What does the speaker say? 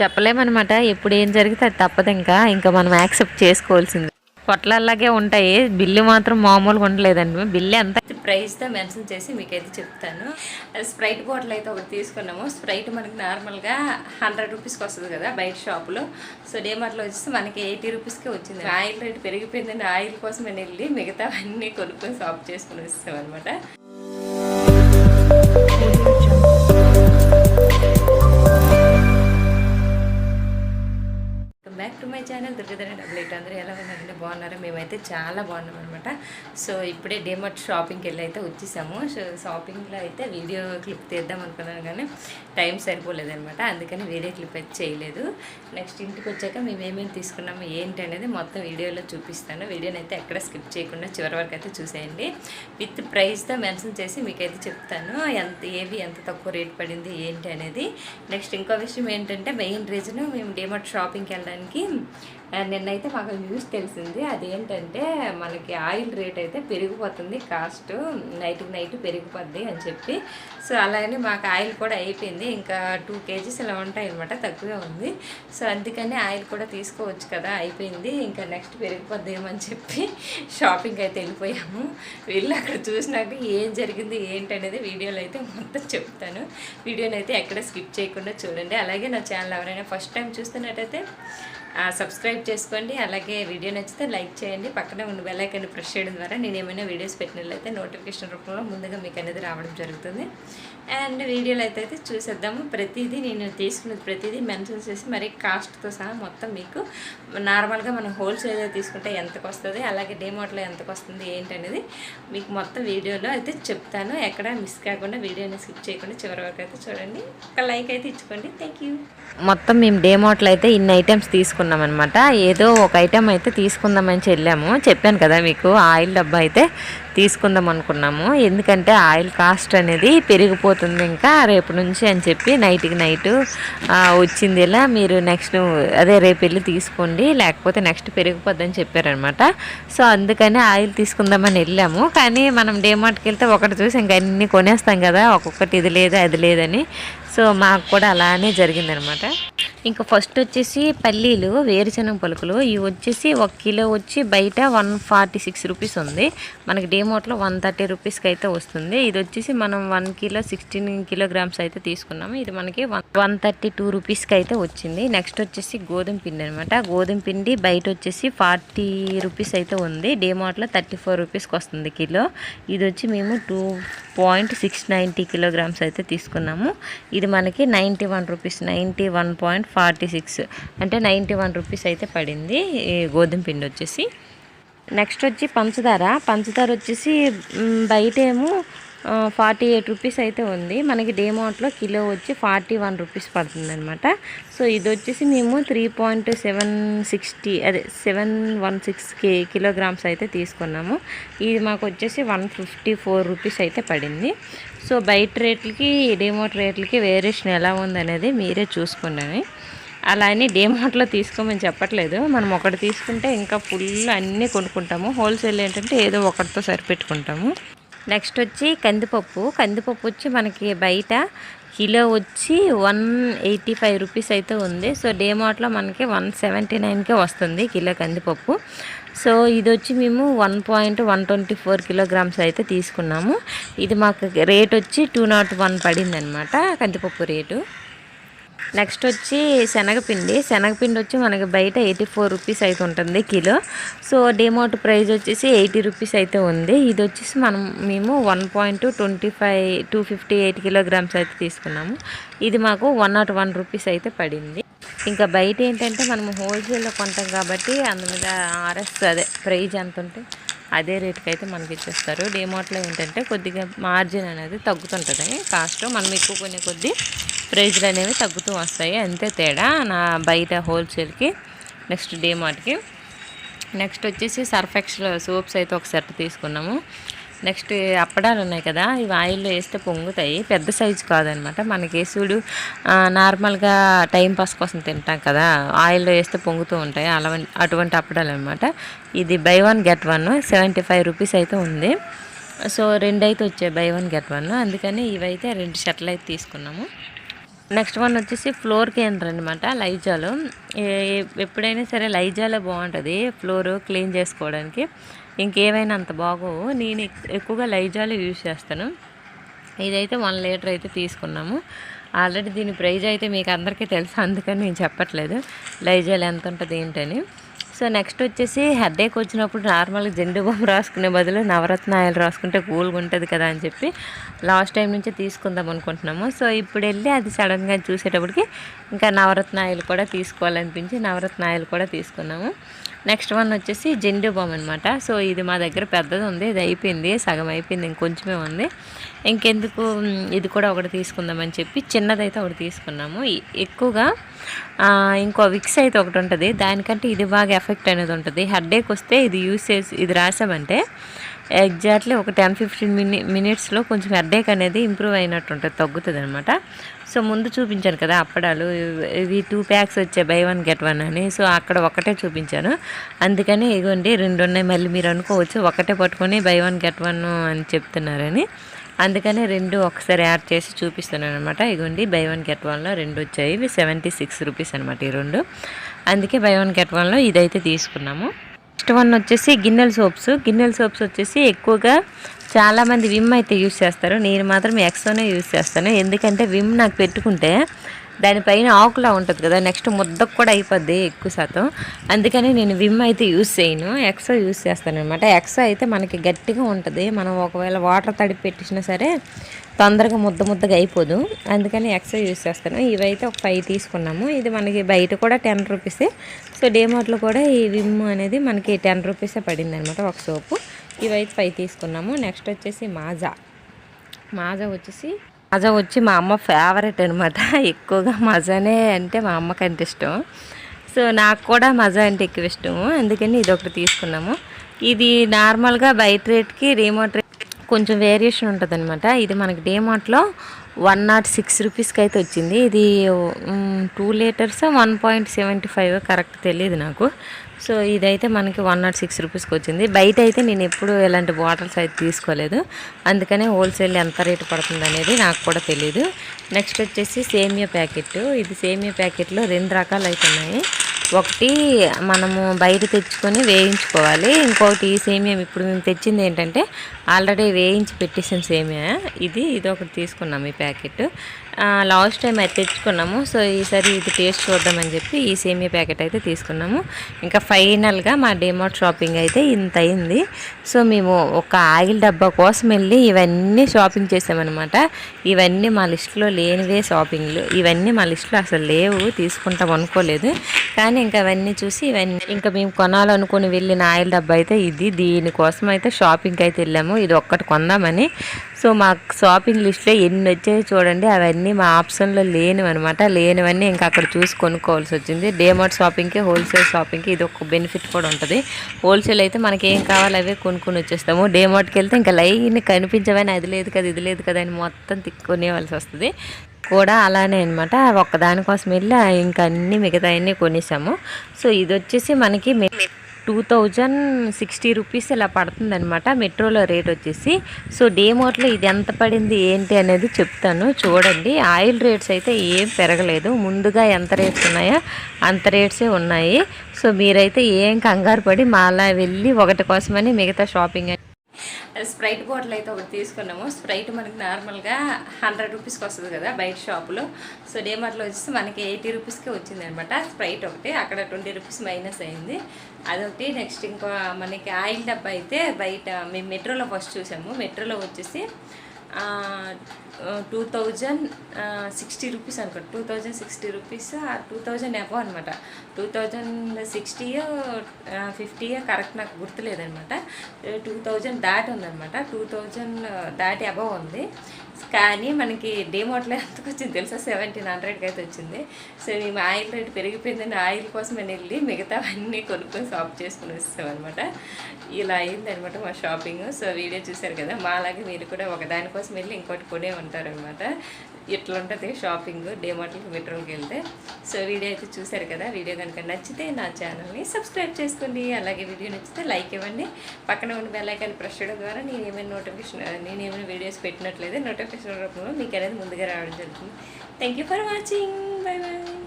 చెప్పలేమన్నమాట. ఎప్పుడు ఏం జరిగితే అది తప్పదు ఇంకా. ఇంకా మనం యాక్సెప్ట్ చేసుకోవాల్సింది. పొట్లల్లాగే ఉంటాయి. బిల్లు మాత్రం మామూలుగా ఉండలేదండి. బిల్లు ఎంత ప్రైస్తో మెన్షన్ చేసి మీకైతే చెప్తాను. స్ప్రైట్ బాటిల్ అయితే ఒకటి తీసుకున్నాము. స్ప్రైట్ మనకి నార్మల్గా హండ్రెడ్ రూపీస్కి వస్తుంది కదా బయట షాపులో. సో డేమార్ట్లో వచ్చేసి మనకి ఎయిటీ రూపీస్కే వచ్చింది. ఆయిల్ రేట్ పెరిగిపోయిందండి ఆయిల్ కోసం నేను వెళ్ళి మిగతా అన్నీ కొనుక్కొని షాప్ చేసుకుని వస్తాం అనమాట మై ఛానల్ దుర్గధర డబ్బులు ఎయిట్ అందరూ ఎలా ఉన్నారంటే బాగున్నారా? మేమైతే చాలా బాగున్నాం అనమాట సో ఇప్పుడే డేమర్ట్ షాపింగ్కి వెళ్ళి అయితే వచ్చేసాము. సో షాపింగ్లో అయితే వీడియో క్లిప్ తీద్దాం అనుకున్నాను కానీ టైం సరిపోలేదనమాట అందుకని వీడియో క్లిప్ అయితే చేయలేదు. నెక్స్ట్ ఇంటికి వచ్చాక మేము ఏమేమి తీసుకున్నాము ఏంటి అనేది మొత్తం వీడియోలో చూపిస్తాను. వీడియోని అయితే ఎక్కడ స్కిప్ చేయకుండా చివరి వరకు అయితే చూసేయండి. విత్ ప్రైస్తో మెన్షన్ చేసి మీకైతే చెప్తాను. ఎంత ఏవి ఎంత తక్కువ రేట్ పడింది ఏంటి అనేది. నెక్స్ట్ ఇంకో విషయం ఏంటంటే మెయిన్ రీజన్ మేము డేమర్ట్ షాపింగ్కి వెళ్ళడానికి నిన్నైతే మాకు న్యూస్ తెలిసింది. అదేంటంటే మనకి ఆయిల్ రేట్ అయితే పెరిగిపోతుంది. కాస్ట్ నైట్కి నైట్ పెరిగిపోద్ది అని చెప్పి. సో అలానే మాకు ఆయిల్ కూడా అయిపోయింది. ఇంకా టూ కేజీస్ ఇలా ఉంటాయి అనమాట తక్కువే ఉంది. సో అందుకని ఆయిల్ కూడా తీసుకోవచ్చు కదా అయిపోయింది. ఇంకా నెక్స్ట్ పెరిగిపోద్ది అని చెప్పి షాపింగ్ అయితే వెళ్ళిపోయాము. వెళ్ళి అక్కడ చూసినాక ఏం జరిగింది ఏంటనేది వీడియోలో అయితే మొత్తం చెప్తాను. వీడియోని అయితే ఎక్కడ స్కిప్ చేయకుండా చూడండి. అలాగే నా ఛానల్ ఎవరైనా ఫస్ట్ టైం చూస్తున్నట్టయితే సబ్స్క్రైబ్ చేసుకోండి. అలాగే వీడియో నచ్చితే లైక్ చేయండి. పక్కనే ఉన్న బెల్లైకన్ ప్రెస్ చేయడం ద్వారా నేను ఏమైనా వీడియోస్ పెట్టినట్లయితే నోటిఫికేషన్ రూపంలో ముందుగా మీకు అనేది రావడం జరుగుతుంది. అండ్ వీడియోలో అయితే అయితే చూసేద్దాము. ప్రతిదీ నేను తీసుకున్నది ప్రతిదీ మెన్షన్ చేసి మరి కాస్ట్తో సహా మొత్తం మీకు నార్మల్గా మనం హోల్సేల్లో తీసుకుంటే ఎంతకు వస్తుంది అలాగే డేమోట్లో ఎంతకు వస్తుంది ఏంటనేది మీకు మొత్తం వీడియోలో అయితే చెప్తాను. ఎక్కడ మిస్ కాకుండా వీడియోని స్కిప్ చేయకుండా చివరి వరకు అయితే చూడండి. ఒక లైక్ అయితే ఇచ్చుకోండి. Thank you. మొత్తం మేము డేమోట్లో అయితే ఇన్ని ఐటమ్స్ తీసుకున్నాం అనమాట ఏదో ఒక ఐటెం అయితే తీసుకుందామని చెల్లాము. చెప్పాను కదా మీకు ఆయిల్ డబ్బా అయితే తీసుకుందాం అనుకున్నాము. ఎందుకంటే ఆయిల్ కాస్ట్ అనేది పెరిగిపోతుంది ఇంకా రేపు నుంచి అని చెప్పి నైట్కి నైట్ వచ్చింది ఇలా మీరు నెక్స్ట్ అదే రేపు వెళ్ళి తీసుకోండి లేకపోతే నెక్స్ట్ పెరిగిపోద్దని చెప్పారనమాట సో అందుకని ఆయిల్ తీసుకుందామని వెళ్ళాము. కానీ మనం డేమార్ట్కి వెళ్తే ఒకటి చూసి ఇంకా అన్నీ కొనేస్తాం కదా ఒక్కొక్కటి ఇది లేదు అది లేదని. సో మాకు కూడా అలానే జరిగిందనమాట ఇంకా ఫస్ట్ వచ్చేసి పల్లీలు వేరుశనగ పలుకులు. ఇవి వచ్చేసి ఒక కిలో వచ్చి బయట వన్ ఫార్టీ సిక్స్ రూపీస్ ఉంది. మనకి డేమోట్లో వన్ థర్టీ రూపీస్కి అయితే వస్తుంది. ఇది వచ్చేసి మనం వన్ కిలో సిక్స్టీన్ కిలోగ్రామ్స్ అయితే తీసుకున్నాము. ఇది మనకి వన్ వన్ థర్టీ టూ రూపీస్కి అయితే వచ్చింది. నెక్స్ట్ వచ్చేసి గోధుమ పిండి అనమాట గోధుమ పిండి బయట వచ్చేసి ఫార్టీ రూపీస్ అయితే ఉంది. డేమోట్లో థర్టీ ఫోర్ రూపీస్కి వస్తుంది కిలో. ఇది వచ్చి మేము two point six ninety kilograms అయితే తీసుకున్నాము. ఇది మనకి ninety one rupees ninety one point forty six. అంటే నైంటీ వన్ రూపీస్ అయితే పడింది. గోధుమ పిండి వచ్చేసి. నెక్స్ట్ వచ్చి పంచదార. పంచదార వచ్చేసి బయటేమో బయట ఏమో ఫార్టీ ఎయిట్ రూపీస్ అయితే ఉంది. మనకి డేమౌంట్లో కిలో వచ్చి ఫార్టీ వన్ రూపీస్ పడుతుంది అనమాట సో ఇది వచ్చేసి మేము త్రీ పాయింట్ సెవెన్ సిక్స్టీ అదే seven one six K kilograms అయితే తీసుకున్నాము. ఇది మాకు వచ్చేసి వన్ ఫిఫ్టీ ఫోర్ రూపీస్ అయితే పడింది. సో బయట రేట్లకి డేమౌంట్ రేట్లకి వేరియేషన్ ఎలా ఉందనేది మీరే చూసుకోండి అలా అని డేమార్ట్లో తీసుకోమని చెప్పట్లేదు. మనం ఒకటి తీసుకుంటే ఇంకా ఫుల్ అన్నీ కొనుక్కుంటాము. హోల్సేల్ ఏంటంటే ఏదో ఒకటితో సరిపెట్టుకుంటాము. నెక్స్ట్ వచ్చి కందిపప్పు. కందిపప్పు వచ్చి మనకి బయట కిలో వచ్చి వన్ ఎయిటీ ఫైవ్ రూపీస్ అయితే ఉంది. సో డేమార్ట్లో మనకి వన్ సెవెంటీ నైన్కే వస్తుంది కిలో కందిపప్పు. సో ఇది వచ్చి మేము one point one twenty four kilograms అయితే తీసుకున్నాము. ఇది మాకు రేట్ వచ్చి టూ నాట్ వన్ పడింది అనమాట కందిపప్పు రేటు. నెక్స్ట్ వచ్చి శనగపిండి. శనగపిండి వచ్చి మనకి బయట ఎయిటీ ఫోర్ రూపీస్ అయితే ఉంటుంది కిలో. సో డేమౌట్ ప్రైస్ వచ్చేసి ఎయిటీ రూపీస్ అయితే ఉంది. ఇది వచ్చేసి మనం మేము one point twenty five two fifty eight kilograms అయితే తీసుకున్నాము. ఇది మాకు వన్ నాట్ వన్ రూపీస్ అయితే పడింది. ఇంకా బయట ఏంటంటే మనం హోల్సేల్లో కొంటాం కాబట్టి అందు మీద ఆర్ఎస్ అదే ప్రైజ్ ఎంత ఉంటే అదే రేట్కి అయితే మనకి ఇచ్చేస్తారు. డీమార్ట్లో ఏంటంటే కొద్దిగా మార్జిన్ అనేది తగ్గుతుంటుంది కాస్ట్. మనం ఎక్కువ కొనే కొద్దీ ప్రైజ్లు అనేవి తగ్గుతూ వస్తాయి. అంతే తేడా. నా బయట హోల్సేల్కి నెక్స్ట్ డేమార్ట్కి. నెక్స్ట్ వచ్చేసి సర్ఫెక్స్లో సోప్స్ అయితే ఒక సెట్ తీసుకున్నాము. నెక్స్ట్ అప్పడాలు ఉన్నాయి కదా ఇవి ఆయిల్లో వేస్తే పొంగుతాయి. పెద్ద సైజు కాదనమాట. మనకి చూడు నార్మల్గా టైం పాస్ కోసం తింటాం కదా ఆయిల్లో వేస్తే పొంగుతూ ఉంటాయి. అలా అటువంటి అప్పడాలు అనమాట ఇది buy one get one seventy five rupees అయితే ఉంది. సో రెండు అయితే వచ్చాయి బై వన్ గెట్ వన్. అందుకని ఇవైతే రెండు షర్ట్లు అయితే తీసుకున్నాము. నెక్స్ట్ వన్ వచ్చేసి ఫ్లోర్ క్లీనర్ అనమాట లైజాలు. ఎప్పుడైనా సరే లైజాలే బాగుంటుంది ఫ్లోర్ క్లీన్ చేసుకోవడానికి. ఇంకేమైనా అంత బాగోవు. నేను ఎక్కువగా లైజాలు యూజ్ చేస్తాను. ఇదైతే వన్ లీటర్ అయితే తీసుకున్నాము. ఆల్రెడీ దీని ప్రైజ్ అయితే మీకు అందరికీ తెలుసు అందుకని నేను చెప్పట్లేదు. లైజాలు ఎంత ఉంటుంది ఏంటని. సో నెక్స్ట్ వచ్చేసి హెడేక్ వచ్చినప్పుడు నార్మల్గా జెండు బాంబు రాసుకునే బదులు నవరత్న ఆయిల్ రాసుకుంటే కూల్గా ఉంటుంది కదా అని చెప్పి లాస్ట్ టైం నుంచే తీసుకుందాం అనుకుంటున్నాము. సో ఇప్పుడు వెళ్ళి అది సడన్గా చూసేటప్పటికి ఇంకా నవరత్న ఆయిల్ కూడా తీసుకోవాలనిపించి నవరత్న ఆయిల్ కూడా తీసుకున్నాము. నెక్స్ట్ వన్ వచ్చేసి జెండు బామ్ అనమాట సో ఇది మా దగ్గర పెద్దది ఉంది ఇది అయిపోయింది సగం అయిపోయింది ఇంకొంచమే ఉంది. ఇంకెందుకు ఇది కూడా ఒకటి తీసుకుందామని చెప్పి చిన్నదైతే ఒకటి తీసుకున్నాము. ఎక్కువగా ఇంకో విక్స్ అయితే ఒకటి ఉంటుంది. దానికంటే ఇది బాగా ఎఫెక్ట్ అనేది ఉంటుంది. హెడ్ వస్తే ఇది యూస్ చేసి ఇది రాసామంటే ఎగ్జాక్ట్లీ ఒక టెన్ ఫిఫ్టీన్ మిని మినిట్స్లో కొంచెం హెడ్ఏక్ అనేది ఇంప్రూవ్ అయినట్టు ఉంటుంది తగ్గుతుంది అనమాట సో ముందు చూపించాను కదా అప్పడాలు ఇవి- టూ ప్యాక్స్ వచ్చాయి బై వన్ గెట్ వన్ అని. సో అక్కడ ఒకటే చూపించాను. అందుకని ఇగోండి రెండు ఉన్నాయి మళ్ళీ మీరు అనుకోవచ్చు ఒకటే పట్టుకొని బై వన్ గెట్ వన్ అని చెప్తున్నారని. అందుకనే రెండు ఒకసారి యాడ్ చేసి చూపిస్తున్నాను అనమాట ఇగోండి బై వన్ గెట్ వన్లో రెండు వచ్చాయి. ఇవి సెవెంటీ సిక్స్ రూపీస్ అనమాట ఈ రెండు. అందుకే బై వన్ గెట్ వన్లో ఇదైతే తీసుకున్నాము. నెక్స్ట్ వన్ వచ్చేసి గిన్నెల సోప్స్. గిన్నెల సోప్స్ వచ్చేసి ఎక్కువగా చాలామంది విమ్ అయితే యూస్ చేస్తారు. నేను మాత్రం ఎక్సోనే యూస్ చేస్తాను. ఎందుకంటే విమ్ నాకు పెట్టుకుంటే దానిపైన ఆకులా ఉంటుంది కదా నెక్స్ట్ ముద్దకు కూడా అయిపోద్ది ఎక్కువ శాతం. అందుకని నేను విమ్ అయితే యూస్ చేయను ఎక్సో యూస్ చేస్తాను అనమాట ఎక్సో అయితే మనకి గట్టిగా ఉంటుంది మనం ఒకవేళ వాటర్ తడిపి పెట్టినా సరే తొందరగా ముద్ద ముద్దగా అయిపోదు. అందుకని ఎక్సో యూస్ చేస్తాను. ఇవైతే ఒక ఫైవ్ తీసుకున్నాము. ఇది మనకి బయట కూడా టెన్ రూపీసే సో డేమార్ట్లో కూడా ఈ విమ్ అనేది మనకి టెన్ రూపీసే పడింది అనమాట ఒక సోపు. ఇవైతే ఫైవ్ తీసుకున్నాము. నెక్స్ట్ వచ్చేసి మాజా. మాజా వచ్చేసి మజా వచ్చి మా అమ్మ ఫేవరెట్ అనమాట ఎక్కువగా మజానే అంటే మా అమ్మకి అంటే ఇష్టం. సో నాకు కూడా మజా అంటే ఎక్కువ ఇష్టము. అందుకని ఇది ఒకటి తీసుకున్నాము. ఇది నార్మల్గా బయట రేట్కి రిమోట్ రేట్ కొంచెం వేరియేషన్ ఉంటుంది అనమాట ఇది మనకి డేమార్ట్లో వన్ నాట్ సిక్స్ రూపీస్కి అయితే వచ్చింది. ఇది two litres one point seventy five? Correct తెలియదు నాకు. సో ఇదైతే మనకి వన్ నాట్ సిక్స్ రూపీస్కి వచ్చింది బయట అయితే నేను ఎప్పుడు ఇలాంటి బాటిల్స్ అయితే తీసుకోలేదు. అందుకనే హోల్సేల్ ఎంత రేటు పడుతుంది అనేది నాకు కూడా తెలియదు నెక్స్ట్ వచ్చేసి సేమియా ప్యాకెట్ ఇది సేమియా ప్యాకెట్లో రెండు రకాలు అయితే ఉన్నాయి. ఒకటి మనము బయట తెచ్చుకొని వేయించుకోవాలి. ఇంకొకటి ఈ సేమియా ఇప్పుడు మేము తెచ్చింది ఏంటంటే ఆల్రెడీ వేయించి పెట్టేసిన సేమియా. ఇది ఇది ఒకటి తీసుకున్నాము ఈ ప్యాకెట్. లాస్ట్ టైం అయితే తెచ్చుకున్నాము. సో ఈసారి ఇది టేస్ట్ చూద్దామని చెప్పి ఈ సేమియా ప్యాకెట్ అయితే తీసుకున్నాము. ఇంకా ఫైనల్గా మా డిమార్ట్ షాపింగ్ అయితే ఇంత అయింది. సో మేము ఒక ఆయిల్ డబ్బా కోసం వెళ్ళి ఇవన్నీ షాపింగ్ చేసామన్నమాట. ఇవన్నీ మా లిస్టులో లేనివే షాపింగ్లు. ఇవన్నీ మా లిస్టులో అసలు లేవు తీసుకుంటాం అనుకోలేదు. కానీ ఇంకా అవన్నీ చూసి ఇవన్నీ ఇంకా మేము కొనాలనుకుని వెళ్ళిన ఆయిల్ డబ్బా అయితే ఇది. దీనికోసం అయితే షాపింగ్కి అయితే వెళ్ళాము. ఇది ఒక్కటి కొందామని. సో మా షాపింగ్ లిస్ట్లో ఎన్ని వచ్చాయో చూడండి. అవన్నీ మా ఆప్షన్లో లేనివి అనమాట లేనివన్నీ ఇంకా అక్కడ చూసి కొనుక్కోవాల్సి వచ్చింది. డేమార్ట్ షాపింగ్కి హోల్సేల్ షాపింగ్కి ఇది ఒక బెనిఫిట్ కూడా ఉంటుంది. హోల్సేల్ అయితే మనకి ఏం కావాలో అవే కొనుక్కొని వచ్చేస్తాము. డేమార్ట్కి వెళ్తే ఇంకా లైన్ కనిపించవని అది లేదు కదా ఇది లేదు కదా అని మొత్తం తిక్కునేవాల్సి వస్తుంది. కూడా అలానే అనమాట ఒక్కదానికోసం వెళ్ళి ఇంకా అన్ని మిగతా అన్నీ కొనేసాము. సో ఇది వచ్చేసి మనకి టూ థౌజండ్ సిక్స్టీ రూపీస్ ఇలా పడుతుంది అనమాట మెట్రోలో రేట్ వచ్చేసి. సో డేమోట్లో ఇది ఎంత పడింది ఏంటి అనేది చెప్తాను. చూడండి ఆయిల్ రేట్స్ అయితే ఏం పెరగలేదు. ముందుగా ఎంత రేట్స్ ఉన్నాయో అంత రేట్సే ఉన్నాయి. సో మీరైతే ఏం కంగారు పడి మాలా వెళ్ళి ఒకటి కోసమని మిగతా షాపింగ్ స్ప్రైట్ బాటిల్ అయితే ఒకటి తీసుకున్నాము. స్ప్రైట్ మనకి నార్మల్గా హండ్రెడ్ రూపీస్కి వస్తుంది కదా బయట షాపులో. సో డేమార్ట్లో వచ్చేసి మనకి ఎయిటీ రూపీస్కే వచ్చింది అనమాట స్ప్రైట్ ఒకటి అక్కడ ట్వంటీ రూపీస్ మైనస్ అయింది. అదొకటి నెక్స్ట్ ఇంకో మనకి ఆయిల్ డబ్బా అయితే బయట మేము మెట్రోలో ఫస్ట్ చూసాము. మెట్రోలో వచ్చేసి టూ థౌజండ్ సిక్స్టీ రూపీస్ అనుకోండి. Two thousand sixty rupees two thousand అబో అనమాట టూ థౌజండ్ సిక్స్టీయో ఫిఫ్టీయో కరెక్ట్ నాకు గుర్తులేదనమాట టూ థౌజండ్ దాటి ఉందనమాట టూ థౌజండ్ దాటి అబవ్ ఉంది. కానీ మనకి డేమోట్లో ఎంతకు వచ్చింది తెలుసా? సెవెంటీన్ హండ్రెడ్కి అయితే వచ్చింది. సో మేము ఆయిల్ రేట్ పెరిగిపోయిందని ఆయిల్ కోసం నేను వెళ్ళి మిగతావన్నీ కొనుక్కొని షాప్ చేసుకుని వస్తామన్నమాట ఇలా అయిందనమాట మా షాపింగ్. సో వీడియో చూశారు కదా? మా అలాగే మీరు కూడా ఒక దానికోసం వెళ్ళి ఇంకోటి కొనే ఉంటారనమాట ఇట్లా ఉంటుంది షాపింగ్ డేమార్ట్కి మెట్రోకి వెళ్తే. సో వీడియో అయితే చూశారు కదా వీడియో కనుక నచ్చితే నా ఛానల్ని సబ్స్క్రైబ్ చేసుకోండి. అలాగే వీడియో నచ్చితే లైక్ ఇవ్వండి. పక్కన ఉన్న బెల్లైకాన్ని ప్రెస్ చేయడం ద్వారా నేను ఏమైనా నోటిఫికేషన్ నేను ఏమైనా వీడియోస్ పెట్టినట్లయితే నోటిఫికేషన్ రూపంలో మీకు అనేది ముందుగా రావడం జరుగుతుంది. Thank you for watching bye bye